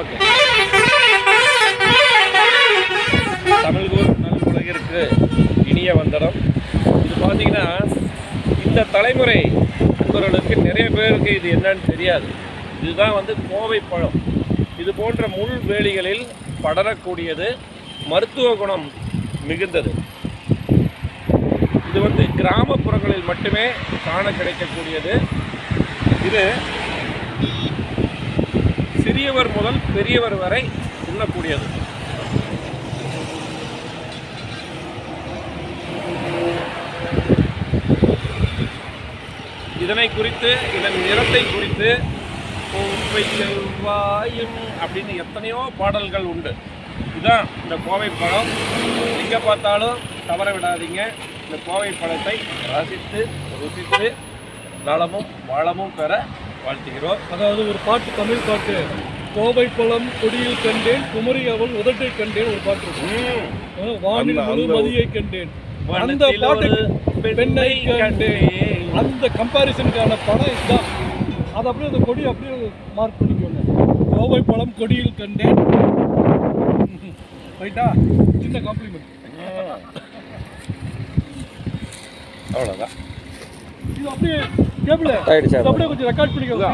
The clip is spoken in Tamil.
ஓகே. தமிழ்கூர் நல் உலகிற்கு இனிய வந்தடம் இது பார்த்தீங்கன்னா இந்த தலைமுறை நண்பர்களுக்கு நிறைய பேருக்கு இது என்னன்னு தெரியாது. இதுதான் வந்து கோவை பழம். இது போன்ற முள் வேலிகளில் படரக்கூடியது மருத்துவ குணம் மிகுந்தது. இது வந்து கிராமப்புறங்களில் மட்டுமே காண கிடைக்கக்கூடியது. இது சிறியவர் முதல் பெரியவர் வரை உண்ணக்கூடியது. இதனை குறித்து இதன் நிறத்தை குறித்து கோவை செவ்வாயும் அப்படின்னு எத்தனையோ பாடல்கள் உண்டு. இதுதான் இந்த கோவை பழம். எங்கே பார்த்தாலும் தவற விடாதீங்க. இந்த கோவை பழத்தை ரசித்து ருசித்து நலமும் வளமும் பெற வாழ்த்துகிறோம். அதாவது ஒரு பாட்டு தமிழ் பாட்டு. கோவை பழம் கொடியில் கண்டேன் குமரி அவள் உதட்டை கண்டேன் ஒரு பாட்டு வானில் முழு மதியை கண்டேன். அந்த பாட்டு பெண்ணை கண்டேன். அந்த கம்பாரிசனுக்கான படம் இதுதான். அது அப்படியே அந்த கொடி அப்படியே மார்க் பண்ணிக்கோங்க. கோவை பழம் கொடியில் கண்டேன். ரைட்டா? சின்ன காம்ப்ளிமெண்ட். அவ்வளோதான் இது அப்படியே கேபிள் அப்படியே கொஞ்சம் ரெக்கார்ட் பண்ணிக்கோங்க.